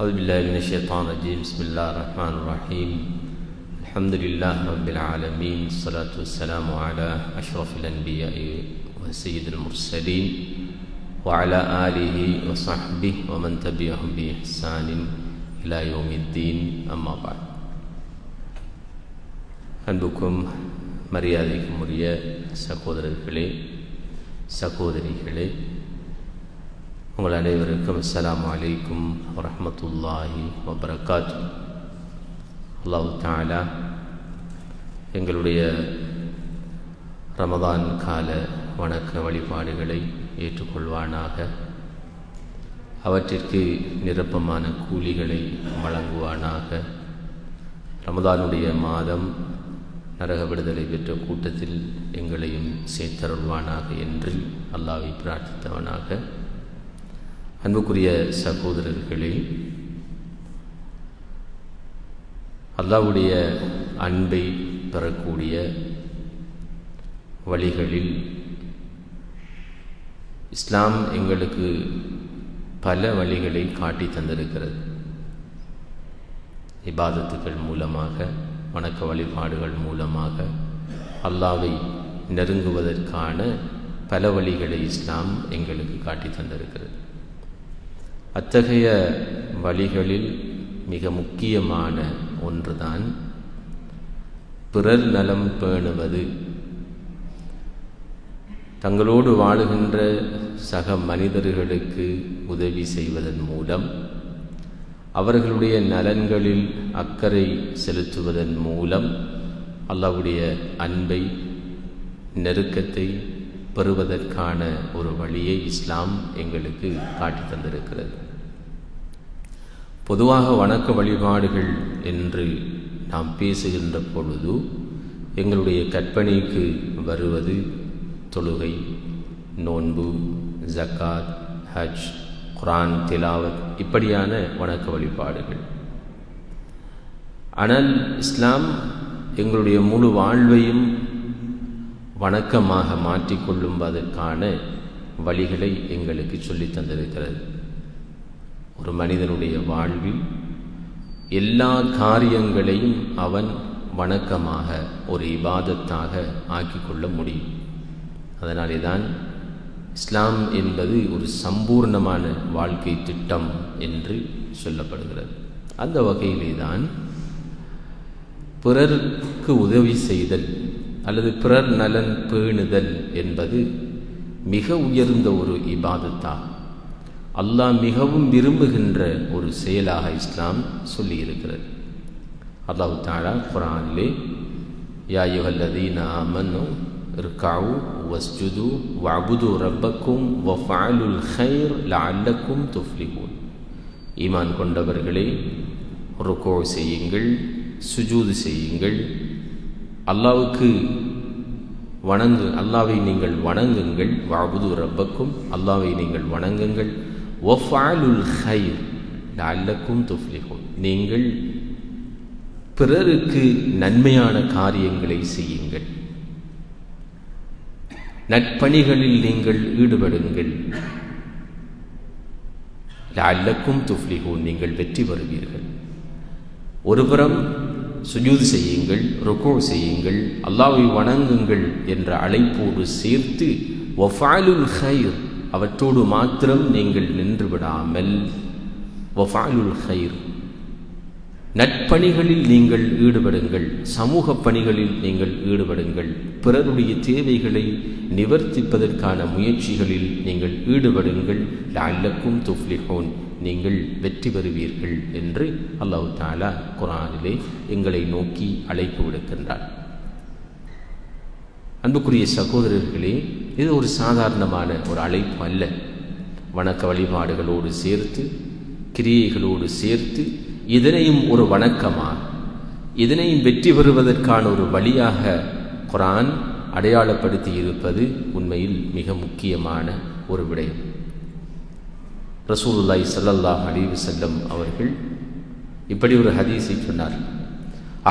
أعوذ بالله من الشيطان الرجيم بسم الله الرحمن الرحيم الحمد لله رب العالمين الصلاة والسلام على أشرف الأنبياء وسيد المرسلين وعلى آله وصحبه ومن تبعهم بإحسان إلى يوم الدين أما بعد அன்புக்கும் மரியாதைக்கும் உரிய சகோதரர்களே சகோதரிகளே உங்கள் அனைவருக்கும் அஸ்லாம் வலைக்கும் வரமத்துல்லாஹி வபரகாத் அல்லாஹு தாலா எங்களுடைய ரமதான் கால வணக்க வழிபாடுகளை ஏற்றுக்கொள்வானாக. அவற்றிற்கு நிரப்பமான கூலிகளை வழங்குவானாக. ரமதானுடைய மாதம் நரக விடுதலை பெற்ற கூட்டத்தில் எங்களையும் சேர்த்தருள்வானாக என்று அல்லாவை பிரார்த்தித்தவனாக அன்புக்குரிய சகோதரர்களே அல்லாவுடைய அன்பை பெறக்கூடிய வழிகளில் இஸ்லாம் எங்களுக்கு பல வழிகளை காட்டி தந்திருக்கிறது. இபாதத்துக்கள் மூலமாக வணக்க வழிபாடுகள் மூலமாக அல்லாவை நெருங்குவதற்கான பல வழிகளை இஸ்லாம் எங்களுக்கு காட்டி தந்திருக்கிறது. அத்தகைய வழிகளில் மிக முக்கியமான ஒன்றுதான் பிறர் நலம் பேணுவது. தங்களோடு வாழுகின்ற சக மனிதர்களுக்கு உதவி செய்வதன் மூலம் அவர்களுடைய நலன்களில் அக்கறை செலுத்துவதன் மூலம் அல்லாவுடைய அன்பை நெருக்கத்தை பெறுவதற்கான ஒரு வழியை இஸ்லாம் எங்களுக்கு காட்டி தந்திருக்கிறது. பொதுவாக வணக்க வழிபாடுகள் என்று நாம் பேசுகின்ற பொழுது எங்களுடைய கற்பனைக்கு வருவது தொழுகை நோன்பு ஜக்காத் ஹஜ் குரான் திலாவத் இப்படியான வணக்க வழிபாடுகள். ஆனால் இஸ்லாம் எங்களுடைய முழு வாழ்வையும் வணக்கமாக மாற்றிக்கொள்ளும்பதற்கான வழிகளை எங்களுக்கு சொல்லித் தந்திருக்கிறது. ஒரு மனிதனுடைய வாழ்வில் எல்லா காரியங்களையும் அவன் வணக்கமாக ஒரு இபாதத்தாக ஆக்கிக்கொள்ள முடியும். அதனாலே தான் இஸ்லாம் என்பது ஒரு சம்பூர்ணமான வாழ்க்கை திட்டம் என்று சொல்லப்படுகிறது. அந்த வகையிலே தான் பிறருக்கு உதவி செய்தல் அல்லது பிறர் நலன் பேணுதல் என்பது மிக உயர்ந்த ஒரு இபாதத்தாகும் அல்லாஹ் மிகவும் விரும்புகின்ற ஒரு செயலாக இஸ்லாம் சொல்லியிருக்கிறது. அல்லாஹு தாலா குரானிலே யாயுகல்லதீன ஆமனு இருக்காவு வஸ்ஜுது வபுது ரப்பக்கும் வஃபாலுல் ஹைர் லல்லக்கும் துஃப்லிகூன் ஈமான் கொண்டவர்களே ருக்கோ செய்யுங்கள் சுஜூது செய்யுங்கள். அல்லாவுக்கு வணங்கு அல்லாவை நீங்கள் வணங்குங்கள். வாபுது ரப்பக்கும் அல்லாவை நீங்கள் வணங்குங்கள். ஒஃபாலுல் ஹைர் லஅல்லக்கும் நீங்கள் பிறருக்கு நன்மையான காரியங்களை செய்யுங்கள் நட்பணிகளில் நீங்கள் ஈடுபடுங்கள் லஅல்லக்கும் துஃப்லிஹூன் நீங்கள் வெற்றி பெறுவீர்கள் ஒருபுறம் சுஜூது செய்யுங்கள் ருக்கோ செய்யுங்கள் அல்லாவை வணங்குங்கள் என்ற அழைப்போடு சேர்த்து ஒஃபாலுல் ஹைர் அவற்றோடு மாத்திரம் நீங்கள் நின்று விடாமல் வஃபாலுல் ஹைர் நட்பணிகளில் நீங்கள் ஈடுபடுங்கள். சமூக பணிகளில் நீங்கள் ஈடுபடுங்கள். பிறருடைய தேவைகளை நிவர்த்திப்பதற்கான முயற்சிகளில் நீங்கள் ஈடுபடுங்கள். லால்லக்கும் துஃப்லிஹோன். நீங்கள் வெற்றி பெறுவீர்கள் என்று அல்லாஹு தாலா குரானிலே எங்களை நோக்கி அழைப்பு விடுக்கின்றார். அன்புக்குரிய சகோதரர்களே இது ஒரு சாதாரணமான ஒரு அழைப்பு அல்ல. வணக்க வழிபாடுகளோடு சேர்த்து கிரியைகளோடு சேர்த்து இதனையும் ஒரு வணக்கமாக இதனையும் வெற்றி பெறுவதற்கான ஒரு வழியாக குரான் அடையாளப்படுத்தி இருப்பது உண்மையில் மிக முக்கியமான ஒரு விடயம். ரசூலுல்லாய் சல்லல்லாஹ் அலிவு செல்லம் அவர்கள் இப்படி ஒரு ஹதீஸை சொன்னார்.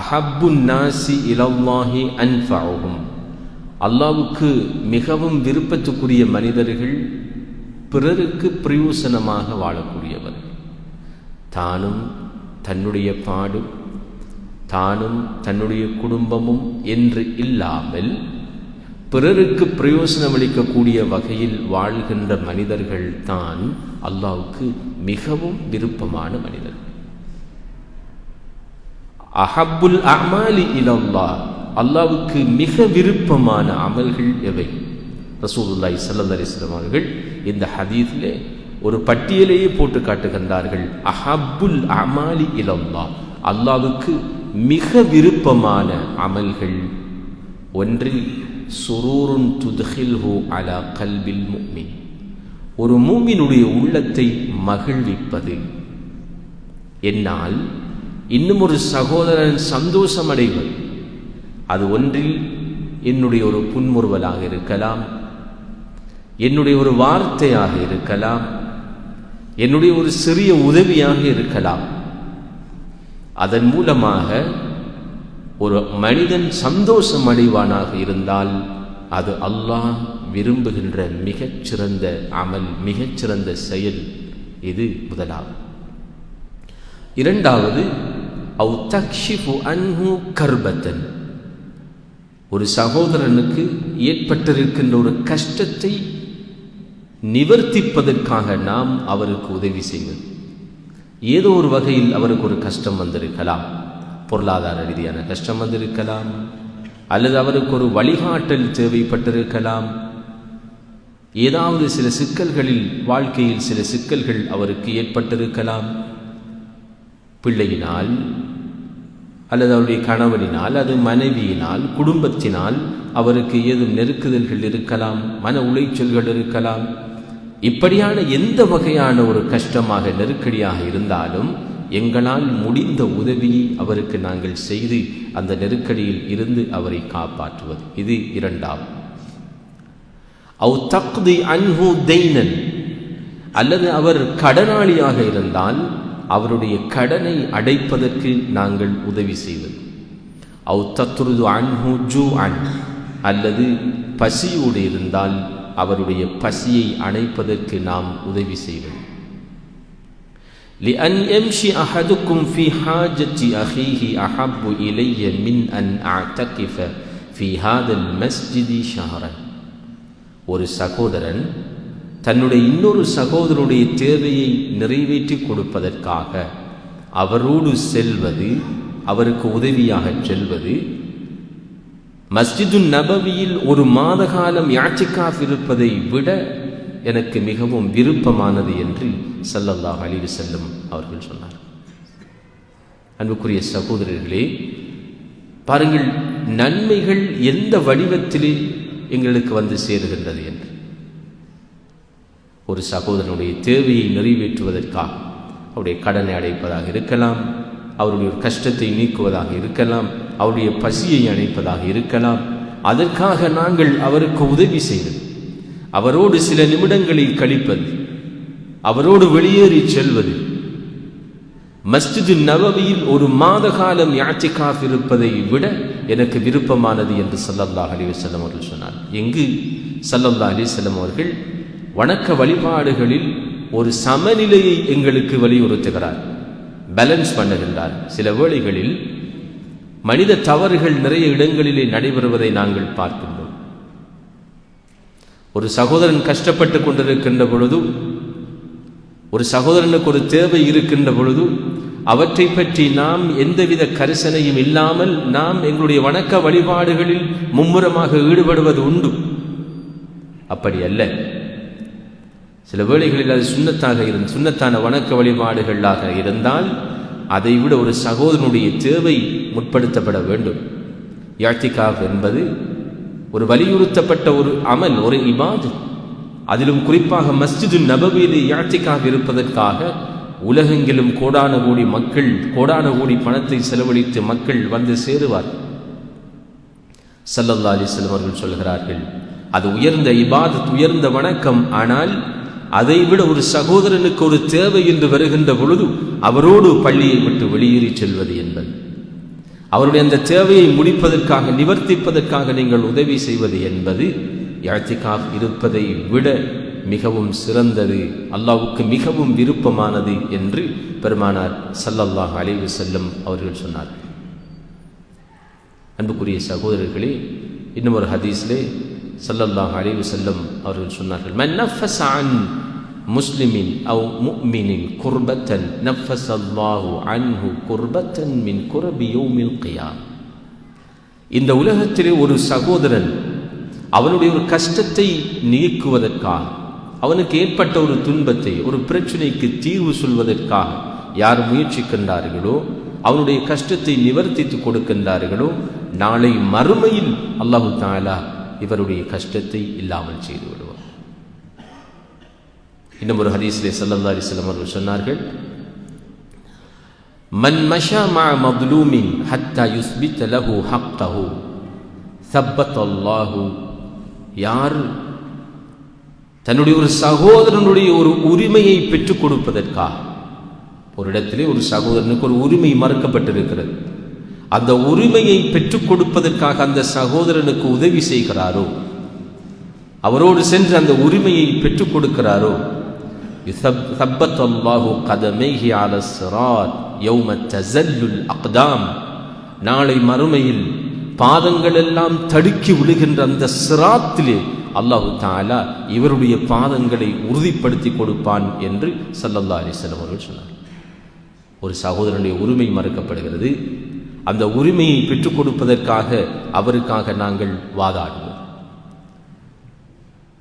அஹப்பு நாசி இலவ்வாஹி அன்ஃபவுகும் அல்லாவுக்கு மிகவும் விருப்பத்துக்குரிய மனிதர்கள் பிறருக்கு பிரயோசனமாக வாழக்கூடியவர் தானும் தன்னுடைய பாடும் தானும் தன்னுடைய குடும்பமும் என்று இல்லாமல் பிறருக்கு பிரயோசனம் அளிக்கக்கூடிய வகையில் வாழ்கின்ற மனிதர்கள் தான் அல்லாவுக்கு மிகவும் விருப்பமான மனிதர்கள். அஹப்புல் அமாலி இலல்லா அல்லாவுக்கு மிக விருப்பமான அமல்கள் எவை? ரசூலுல்லாய் சல்லா அவர்கள் இந்த ஹதீஸிலே ஒரு பட்டியலையே போட்டு காட்டுகின்றார்கள். அஹபுல் அமாலி இலல்லா அல்லாவுக்கு மிக விருப்பமான அமல்கள் ஒன்றில் சுரூருன் துதுகில்ஹு அலா கல்பில் முக்மின் ஒரு மூமினுடைய உள்ளத்தை மகிழ்விப்பது. என்னால் இன்னும் ஒரு சகோதரன் சந்தோஷம் அடைவது அது ஒன்றில் என்னுடைய ஒரு புன்முறுவலாக இருக்கலாம். என்னுடைய ஒரு வார்த்தையாக இருக்கலாம். என்னுடைய ஒரு சிறிய உதவியாக இருக்கலாம். அதன் மூலமாக ஒரு மனிதன் சந்தோஷம் அடைவானாக இருந்தால் அது அல்லாஹ் விரும்புகின்ற மிகச்சிறந்த அமல் மிகச்சிறந்த செயல். இது முதலாகும் இரண்டாவது அவு தக்ஷிபு அன்ஹு கர்பத்தன். ஒரு சகோதரனுக்கு ஏற்பட்டிருக்கின்ற ஒரு கஷ்டத்தை நிவர்த்திப்பதற்காக நாம் அவருக்கு உதவி செய்வது. ஏதோ ஒரு வகையில் அவருக்கு ஒரு கஷ்டம் வந்திருக்கலாம். பொருளாதார ரீதியான கஷ்டம் வந்திருக்கலாம். அல்லது அவருக்கு ஒரு வழிகாட்டல் தேவைப்பட்டிருக்கலாம். ஏதாவது சில சிக்கல்களில் வாழ்க்கையில் சில சிக்கல்கள் அவருக்கு ஏற்பட்டிருக்கலாம். பிள்ளையினால் அல்லது அவருடைய கணவனினால் அது மனைவியினால் குடும்பத்தினால் அவருக்கு ஏதும் நெருக்குதல்கள் இருக்கலாம் மன உளைச்சல்கள் இருக்கலாம். இப்படியான எந்த வகையான ஒரு கஷ்டமாக நெருக்கடியாக இருந்தாலும் எங்களால் முடிந்த உதவியை அவருக்கு நாங்கள் செய்து அந்த நெருக்கடியில் இருந்து அவரை காப்பாற்றுவது. இது இரண்டாவது அவு தக்தி அன்ஹு தெய்னன் அல்லது அவர் கடனாளியாக இருந்தால் அவருடைய கடனை அடைப்பதற்கு நாங்கள் உதவி செய்வது அவு தத்ருது அன்ஹு ஜூ அன் அல்லது பசியோடு இருந்தால் அவருடைய பசியை அணைப்பதற்கு நாம் உதவி செய்வது لأن يمشي أحدكم في حاجة أخيه أحب إلي من أن أعتكف في هذا المسجد شهرا ஒரு சகோதரன் தன்னுடைய இன்னொரு சகோதரனுடைய தேவையை நிறைவேற்றி கொடுப்பதற்காக அவரோடு செல்வது அவருக்கு உதவியாக செல்வது. மஸ்ஜிது நபவியில் ஒரு மாத காலம் யாச்சிக்காஃப் இருப்பதை விட எனக்கு மிகவும் விருப்பமானது என்று சல்லல்லாஹ் அலிவு செல்லும் அவர்கள் சொன்னார். அன்புக்குரிய சகோதரர்களே பாருங்கள் நன்மைகள் எந்த வடிவத்திலே எங்களுக்கு வந்து சேருகின்றது என்று. ஒரு சகோதரனுடைய தேவையை நிறைவேற்றுவதற்காக அவருடைய கடனை அடைப்பதாக இருக்கலாம் அவருடைய ஒரு கஷ்டத்தை நீக்குவதாக இருக்கலாம் அவருடைய பசியை அணைப்பதாக இருக்கலாம். அதற்காக நாங்கள் அவருக்கு உதவி செய்வது அவரோடு சில நிமிடங்களை கழிப்பது. அவரோடு வெளியேறி செல்வது. மஸ்ஜிது நபவியில் ஒரு மாத காலம் யாச்சிக்காஃப் இருப்பதை விட எனக்கு விருப்பமானது என்று சல்லல்லா அலிவசல்லம் அவர்கள் சொன்னார் எங்கு? சல்லல்லா அலிசல்லம் அவர்கள் வணக்க வழிபாடுகளில் ஒரு சமநிலையை எங்களுக்கு வலியுறுத்துகிறார். பேலன்ஸ் பண்ணுகின்றார். சில வேளைகளில் மனித தவறுகள் நிறைய இடங்களிலே நடைபெறுவதை நாங்கள் பார்க்கின்றோம். ஒரு சகோதரன் கஷ்டப்பட்டு கொண்டிருக்கின்ற பொழுது ஒரு சகோதரனுக்கு ஒரு தேவை இருக்கின்ற பொழுது அவற்றை பற்றி நாம் எந்தவித கரிசனையும் இல்லாமல் நாம் எங்களுடைய வணக்க வழிபாடுகளில் மும்முரமாக ஈடுபடுவது உண்டு. அப்படி அல்ல. சில வேளைகளில் அது சுண்ணத்தாக இருந்த சுண்ணத்தான வணக்க வழிபாடுகளாக இருந்தால் அதை விட ஒரு சகோதரனுடைய தேவை முற்படுத்தப்பட வேண்டும். யாத்திகாப் என்பது ஒரு வலியுறுத்தப்பட்ட ஒரு அமல் ஒரு இபாது அதிலும் குறிப்பாக மஸ்ஜிது நபவீது யாத்திகாக இருப்பதற்காக உலகெங்கிலும் கோடான கோடி மக்கள் கோடான கோடி பணத்தை செலவழித்து மக்கள் வந்து சேருவார். சல்லல்லா அலிஸ்லம் அவர்கள் சொல்கிறார்கள் அது உயர்ந்த இபாதத் உயர்ந்த வணக்கம். ஆனால் அதைவிட ஒரு சகோதரனுக்கு ஒரு தேவை என்று வருகின்ற பொழுது அவரோடு பள்ளியை விட்டு வெளியேறி செல்வது என்பது. அவருடைய அந்த தேவையை முடிப்பதற்காக நிவர்த்திப்பதற்காக நீங்கள் உதவி செய்வது என்பது யாத்திகாப் இருப்பதை விட மிகவும் சிறந்தது அல்லாவுக்கு மிகவும் விருப்பமானது என்று பெருமானார் சல்லல்லாஹ் அலைவு செல்லும் அவர்கள் சொன்னார்கள் அன்புக்குரிய சகோதரர்களே இன்னும் ஒரு ஹதீஸ்லே சல்லல்லாஹ் அலைவு செல்லும் அவர்கள் சொன்னார்கள் மன் நஃபஸ அன் முஸ்லிமின் அவ் முஃமினின் குர்பத்தன் நஃபஸ் அல்லாஹு அன்ஹு குர்பத்தன் மின் குரபி யௌமில் இந்த உலகத்திலே ஒரு சகோதரன் அவனுடைய ஒரு கஷ்டத்தை நீக்குவதற்காக அவனுக்கு ஏற்பட்ட ஒரு துன்பத்தை ஒரு பிரச்சனைக்கு தீர்வு சொல்வதற்காக யார் முயற்சிக்கின்றார்களோ அவனுடைய கஷ்டத்தை நிவர்த்தித்து கொடுக்கின்றார்களோ நாளை மறுமையில் அல்லாஹு தாலா இவருடைய கஷ்டத்தை இல்லாமல் செய்துவிடும் இன்னும் ஒரு ஹதீஸ்லே சல்லல்லா அலிஸ்லாம் அவர்கள் சொன்னார்கள் மன் மஷா மா மப்லூமின் ஹத்தா யுஸ்பித் லஹு ஹக்தஹு சப்பத் அல்லாஹு யார் தன்னுடைய ஒரு சகோதரனுடைய ஒரு உரிமையை பெற்றுக் கொடுப்பதற்காக ஒரு இடத்திலே ஒரு சகோதரனுக்கு ஒரு உரிமை மறுக்கப்பட்டிருக்கிறது அந்த உரிமையை பெற்றுக் கொடுப்பதற்காக அந்த சகோதரனுக்கு உதவி செய்கிறாரோ அவரோடு சென்று அந்த உரிமையை பெற்றுக் கொடுக்கிறாரோ ثبت الله قدميه على الصراط يوم تزل الأقدام நாளை மறுமையில் பாதங்கள் எல்லாம் தடுக்கி விழுகின்ற அந்த சிராத்திலே அல்லாஹு தாலா இவருடைய பாதங்களை உறுதிப்படுத்தி கொடுப்பான் என்று சல்லல்லா அலிஸ்லம் அவர்கள் சொன்னார் ஒரு சகோதரனுடைய உரிமை மறுக்கப்படுகிறது அந்த உரிமையை பெற்றுக் கொடுப்பதற்காக அவருக்காக நாங்கள் வாதாடுவோம்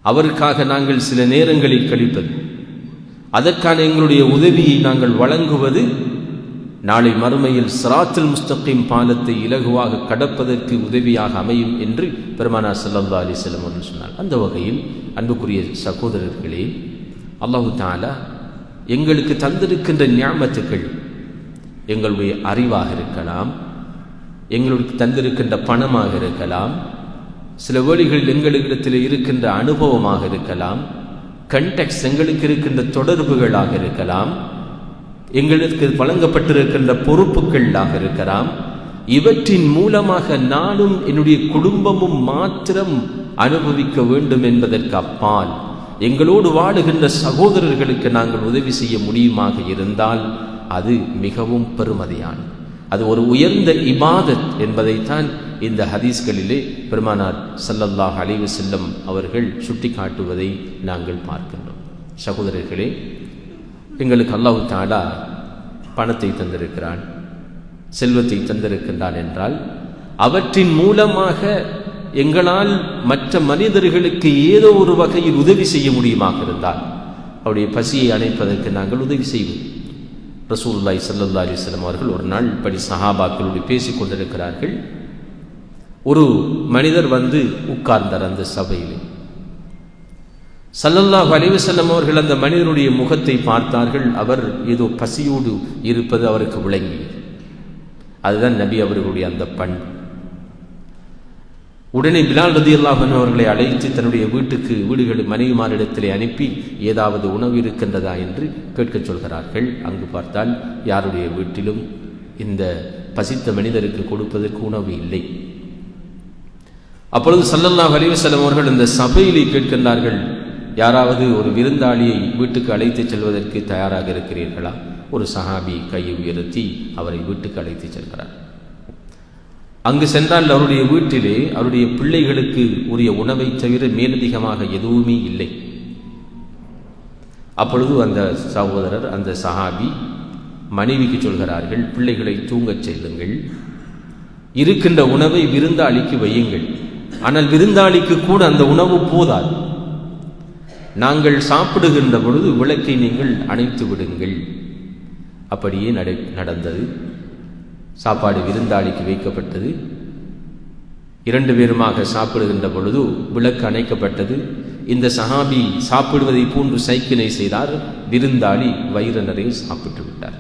அவருக்காக நாங்கள் சில நேரங்களில் கழிப்பது அதற்கான எங்களுடைய உதவியை நாங்கள் வழங்குவது நாளை மறுமையில் சிராத்துல் முஸ்தகிம் பாலத்தை இலகுவாக கடப்பதற்கு உதவியாக அமையும் என்று பெருமானா சல்லல்லா அலிஸ்லம் அவர்கள் சொன்னார் அந்த வகையில் அன்புக்குரிய சகோதரர்களே அல்லாஹு தாலா எங்களுக்கு தந்திருக்கின்ற ஞாபகத்துக்கள் எங்களுடைய அறிவாக இருக்கலாம் எங்களுக்கு தந்திருக்கின்ற பணமாக இருக்கலாம் சில வேளைகளில் எங்களிடத்தில் இருக்கின்ற அனுபவமாக இருக்கலாம் கண்டெக்ஸ் எங்களுக்கு இருக்கின்ற தொடர்புகளாக இருக்கலாம் எங்களுக்கு வழங்கப்பட்டிருக்கின்ற பொறுப்புகளாக இருக்கலாம் இவற்றின் மூலமாக நானும் என்னுடைய குடும்பமும் மாத்திரம் அனுபவிக்க வேண்டும் என்பதற்கு அப்பால் எங்களோடு வாழுகின்ற சகோதரர்களுக்கு நாங்கள் உதவி செய்ய முடியுமாக இருந்தால் அது மிகவும் பெருமதியானது. அது ஒரு உயர்ந்த இபாதத் என்பதைத்தான் இந்த ஹதீஸ்களிலே பெருமானார் சல்லல்லாஹ் அலைவு செல்லம் அவர்கள் சுட்டி காட்டுவதை நாங்கள் பார்க்கின்றோம். சகோதரர்களே எங்களுக்கு அல்லாஹு தாலா பணத்தை தந்திருக்கிறான் செல்வத்தை தந்திருக்கின்றான் என்றால் அவற்றின் மூலமாக எங்களால் மற்ற மனிதர்களுக்கு ஏதோ ஒரு வகையில் உதவி செய்ய முடியுமாக இருந்தால் அவருடைய பசியை அணைப்பதற்கு நாங்கள் உதவி செய்வோம். ரசூல்லாய் சல்லா அலிஸ்லாம் அவர்கள் ஒரு நாள் படி சஹாபாக்களோடு பேசிக் கொண்டிருக்கிறார்கள். ஒரு மனிதர் வந்து உட்கார்ந்தார் அந்த சபையில். சல்லல்லாஹ் அலிவசல்லம் அவர்கள் அந்த மனிதனுடைய முகத்தை பார்த்தார்கள். அவர் ஏதோ பசியோடு இருப்பது அவருக்கு விளங்கியது அதுதான் நபி அவர்களுடைய அந்த பண்பு உடனே பிலால் ரதி அல்லாஹன் அவர்களை அழைத்து தன்னுடைய வீட்டுக்கு வீடுகள் மனைவிமாரிடத்திலே அனுப்பி ஏதாவது உணவு இருக்கின்றதா என்று கேட்கச் சொல்கிறார்கள். அங்கு பார்த்தால் யாருடைய வீட்டிலும் இந்த பசித்த மனிதருக்கு கொடுப்பதற்கு உணவு இல்லை. அப்பொழுது சல்லல்லாஹ் அலிவசல்லம் அவர்கள் இந்த சபையிலே கேட்கின்றார்கள் யாராவது ஒரு விருந்தாளியை வீட்டுக்கு அழைத்துச் செல்வதற்கு தயாராக இருக்கிறீர்களா? ஒரு சஹாபி கையை உயர்த்தி அவரை வீட்டுக்கு அழைத்துச் செல்கிறார். அங்கு சென்றால் அவருடைய வீட்டிலே அவருடைய பிள்ளைகளுக்கு உரிய உணவை தவிர மேலதிகமாக எதுவுமே இல்லை. அப்பொழுது அந்த சகோதரர் அந்த சஹாபி மனைவிக்கு சொல்கிறார்கள் பிள்ளைகளை தூங்கச் செல்லுங்கள். இருக்கின்ற உணவை விருந்தாளிக்கு வையுங்கள். ஆனால் விருந்தாளிக்கு கூட அந்த உணவு போதாது. நாங்கள் சாப்பிடுகின்ற பொழுது விளக்கை நீங்கள் அணைத்து விடுங்கள். அப்படியே நடை நடந்தது. சாப்பாடு விருந்தாளிக்கு வைக்கப்பட்டது. இரண்டு பேருமாக சாப்பிடுகின்ற பொழுது விளக்கு அணைக்கப்பட்டது. இந்த சஹாபி சாப்பிடுவதை போன்று சைக்கினை செய்தார். விருந்தாளி வயிறு நிறைய சாப்பிட்டு விட்டார்.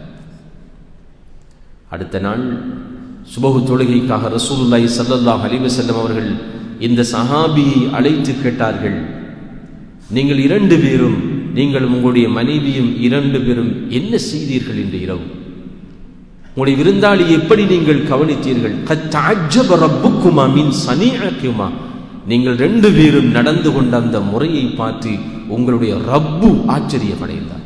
அடுத்த நாள் சுபகு தொழுகைக்காக ரசூலுல்லாய் சல்லல்லாஹ் அலிவசல்லம் அவர்கள் இந்த சஹாபியை அழைத்து கேட்டார்கள். நீங்கள் இரண்டு பேரும் நீங்கள் உங்களுடைய மனைவியும் இரண்டு பேரும் என்ன செய்தீர்கள் இந்த இரவு? உங்களுடைய விருந்தாளி எப்படி நீங்கள் கவனித்தீர்கள்? ரப்புக்குமா மீன் சனிக்குமா நீங்கள் ரெண்டு பேரும் நடந்து கொண்ட அந்த முறையை பார்த்து உங்களுடைய ரப்பு ஆச்சரியமடைந்தார்.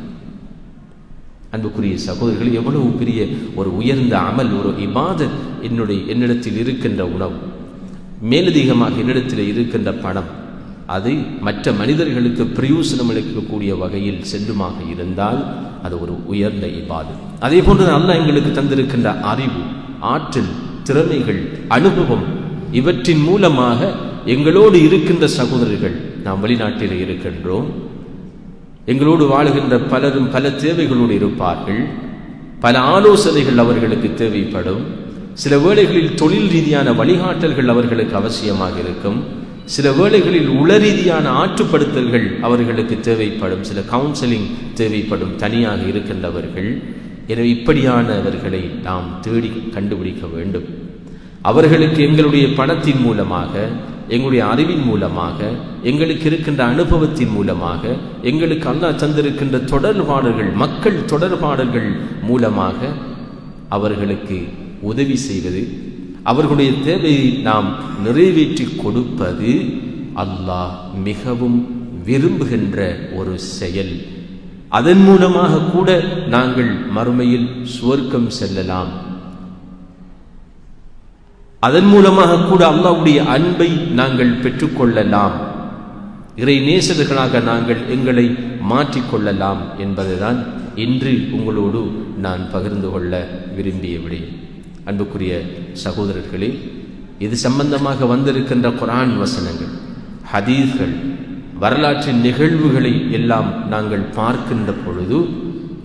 அன்புக்குரிய சகோதரர்கள் எவ்வளவு பெரிய ஒரு உயர்ந்த அமல் ஒரு இபாதத் என்னுடைய என்னிடத்தில் இருக்கின்ற உணவு. மேலதிகமாக என்னிடத்தில் இருக்கின்ற பணம் அது மற்ற மனிதர்களுக்கு பிரயோசனம் அளிக்கக்கூடிய வகையில் செல்லுமாக இருந்தால் அது ஒரு உயர்ந்த இபாது. அதே போன்று அல்லாஹ் எங்களுக்கு தந்திருக்கின்ற அறிவு ஆற்றல் திறமைகள் அனுபவம் இவற்றின் மூலமாக எங்களோடு இருக்கின்ற சகோதரர்கள் நாம் வெளிநாட்டில் இருக்கின்றோம். எங்களோடு வாழுகின்ற பலரும் பல தேவைகளோடு இருப்பார்கள். பல ஆலோசனைகள் அவர்களுக்கு தேவைப்படும். சில வேளைகளில் தொழில் ரீதியான வழிகாட்டல்கள் அவர்களுக்கு அவசியமாக இருக்கும். சில வேளைகளில் உள ரீதியான ஆற்றுப்படுத்தல்கள் அவர்களுக்கு தேவைப்படும். சில கவுன்சிலிங் தேவைப்படும். தனியாக இருக்கின்றவர்கள். எனவே இப்படியானவர்களை நாம் தேடி கண்டுபிடிக்க வேண்டும். அவர்களுக்கு எங்களுடைய பணத்தின் மூலமாக எங்களுடைய அறிவின் மூலமாக எங்களுக்கு இருக்கின்ற அனுபவத்தின் மூலமாக எங்களுக்கு அல்லா தந்திருக்கின்ற தொடர்பாடல்கள் மக்கள் தொடர்பாடல்கள் மூலமாக அவர்களுக்கு உதவி செய்வது அவர்களுடைய தேவையை நாம் நிறைவேற்றி கொடுப்பது அல்லாஹ் மிகவும் விரும்புகின்ற ஒரு செயல். அதன் மூலமாக கூட நாங்கள் மறுமையில் சுவர்க்கம் செல்லலாம். அதன் மூலமாக கூட அல்லாவுடைய அன்பை நாங்கள் பெற்றுக்கொள்ளலாம். இறை நேசர்களாக நாங்கள் எங்களை மாற்றிக்கொள்ளலாம் என்பதுதான் இன்று உங்களோடு நான் பகிர்ந்து கொள்ள விரும்பிய விடயம் அன்புக்குரிய சகோதரர்களே இது சம்பந்தமாக வந்திருக்கின்ற குரான் வசனங்கள் ஹதீஸ்கள் வரலாற்றின் நிகழ்வுகளை எல்லாம் நாங்கள் பார்க்கின்ற பொழுது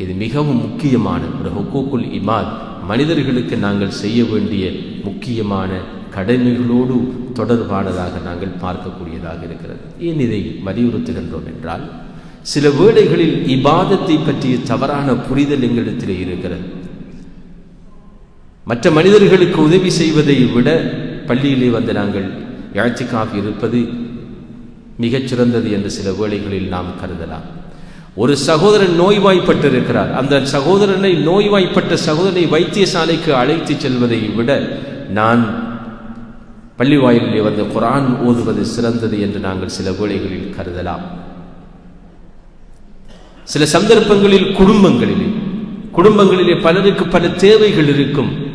இது மிகவும் முக்கியமான ஒரு ஹொக்கோக்குல் இமாத் மனிதர்களுக்கு நாங்கள் செய்ய வேண்டிய முக்கியமான கடமைகளோடு தொடர்பானதாக நாங்கள் பார்க்கக்கூடியதாக இருக்கிறது. ஏன் இதை வலியுறுத்துகின்றோம் என்றால் சில வேளைகளில் இபாதத்தை பற்றிய தவறான புரிதல் எங்களிடத்தில் இருக்கிறது. மற்ற மனிதர்களுக்கு உதவி செய்வதை விட பள்ளியிலே வந்து நாங்கள் இழச்சிக்காக இருப்பது மிகச்சிறந்தது என்று சில வேளைகளில் நாம் கருதலாம். ஒரு சகோதரன் நோய்வாய்ப்பட்டிருக்கிறார். அந்த சகோதரனை நோய்வாய்ப்பட்ட சகோதரனை வைத்தியசாலைக்கு அழைத்து செல்வதை விட நான் பள்ளி வாயிலே வந்து குரான் ஓதுவது சிறந்தது என்று நாங்கள் சில வேளைகளில் கருதலாம். சில சந்தர்ப்பங்களில் குடும்பங்களிலே குடும்பங்களிலே பலருக்கு பல தேவைகள் இருக்கும்.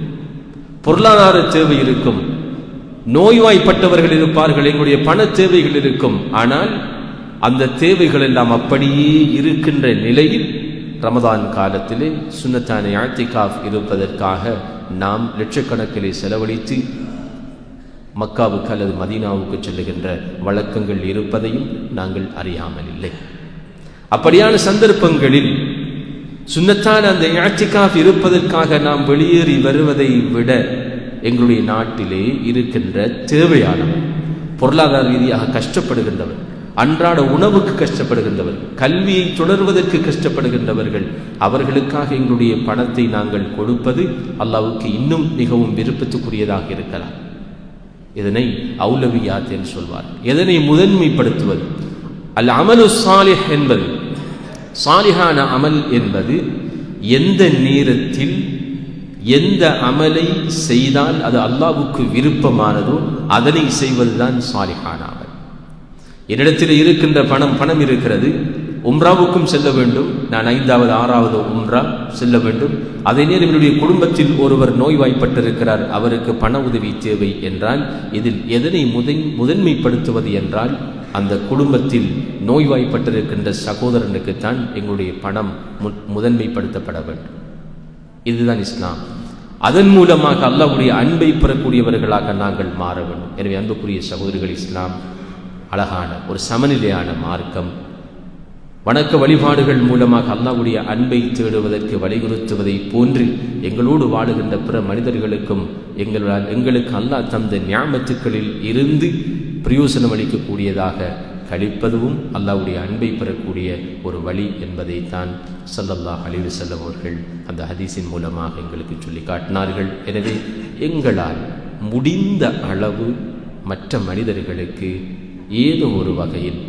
பொருளாதார தேவை இருக்கும். நோய்வாய்ப்பட்டவர்கள் இருப்பார்கள் எங்களுடைய பண தேவைகள் இருக்கும். ஆனால் அந்த தேவைகள் எல்லாம் அப்படியே இருக்கின்ற நிலையில் ரமதான் காலத்திலே சுன்னத்தான ஆத்திகாஃப் இருப்பதற்காக நாம் லட்சக்கணக்கிலே செலவழித்து மக்காவுக்கு அல்லது மதீனாவுக்கு செல்லுகின்ற வழக்கங்கள் இருப்பதையும் நாங்கள் அறியாமல் இல்லை அப்படியான சந்தர்ப்பங்களில் சுண்ணத்தான அந்த இழச்சிக்காக இருப்பதற்காக நாம் வெளியேறி வருவதை விட எங்களுடைய நாட்டிலே இருக்கின்ற தேவையானவர் பொருளாதார ரீதியாக கஷ்டப்படுகின்றவர் அன்றாட உணவுக்கு கஷ்டப்படுகின்றவர் கல்வியை தொடர்வதற்கு கஷ்டப்படுகின்றவர்கள் அவர்களுக்காக எங்களுடைய பணத்தை நாங்கள் கொடுப்பது அல்லாவுக்கு இன்னும் மிகவும் விருப்பத்துக்குரியதாக இருக்கலாம் இதனை அவுலவியாத் என்று சொல்வார் எதனை முதன்மைப்படுத்துவது அல் அமலு சாலிஹ் என்பது சாலிஹான அமல் என்பது எந்த நேரத்தில் எந்த அமலை செய்தால் அது அல்லாவுக்கு விருப்பமானதோ அதனை செய்வதுதான் சாலிஹான அமல். என்னிடத்தில் இருக்கின்ற பணம் பணம் இருக்கிறது. உம்ராவுக்கும் செல்ல வேண்டும். நான் ஐந்தாவது ஆறாவது உம்ரா செல்ல வேண்டும். அதே நேரம் என்னுடைய குடும்பத்தில் ஒருவர் நோய்வாய்ப்பட்டிருக்கிறார். அவருக்கு பண உதவி தேவை என்றால் இதில் எதனை முதன் முதன்மைப்படுத்துவது என்றால் அந்த குடும்பத்தில் நோய்வாய்ப்பட்டிருக்கின்ற சகோதரனுக்குத்தான் எங்களுடைய பணம் முதன்மைப்படுத்தப்பட வேண்டும். இதுதான் இஸ்லாம். அதன் மூலமாக அல்லாவுடைய அன்பை பெறக்கூடியவர்களாக நாங்கள் மாற வேண்டும். எனவே அன்புக்குரிய சகோதரிகள் இஸ்லாம் அழகான ஒரு சமநிலையான மார்க்கம். வணக்க வழிபாடுகள் மூலமாக அல்லாவுடைய அன்பை தேடுவதற்கு வலியுறுத்துவதை போன்று எங்களோடு வாழுகின்ற பிற மனிதர்களுக்கும் எங்களால் எங்களுக்கு அல்லாஹ் தந்த ஞாபகத்துக்களில் இருந்து பிரயோசனம் அளிக்கக்கூடியதாக கழிப்பதுவும் அல்லாவுடைய அன்பை பெறக்கூடிய ஒரு வழி என்பதைத்தான் சல்லல்லாஹ் அழிவு செல்லம் அவர்கள் அந்த ஹதீஸின் மூலமாக எங்களுக்கு சொல்லி காட்டினார்கள். எனவே எங்களால் முடிந்த அளவு மற்ற மனிதர்களுக்கு ஏதோ ஒரு வகையில்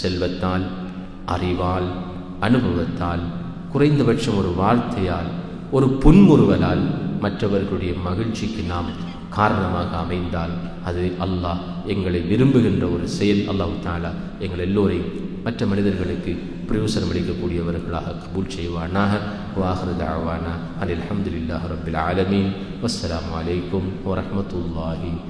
செல்வத்தால் அறிவால் அனுபவத்தால் குறைந்தபட்சம் ஒரு வார்த்தையால் ஒரு புன்முறுவலால் மற்றவர்களுடைய மகிழ்ச்சிக்கு நாம் காரணமாக அமைந்தால் அது அல்லாஹ் எங்களை விரும்புகின்ற ஒரு செயல் அல்லாஹு தாலா எங்கள் எல்லோரையும் மற்ற மனிதர்களுக்கு பிரயோசனம் அளிக்கக்கூடியவர்களாக கபூல் செய்வானாக. வாஹர் தாவானா அனில் அஹமதுல்லாஹ் ரபில் ஆலமீன். வஸ்லாம் வலைக்கம் வரமத்துல்லாஹி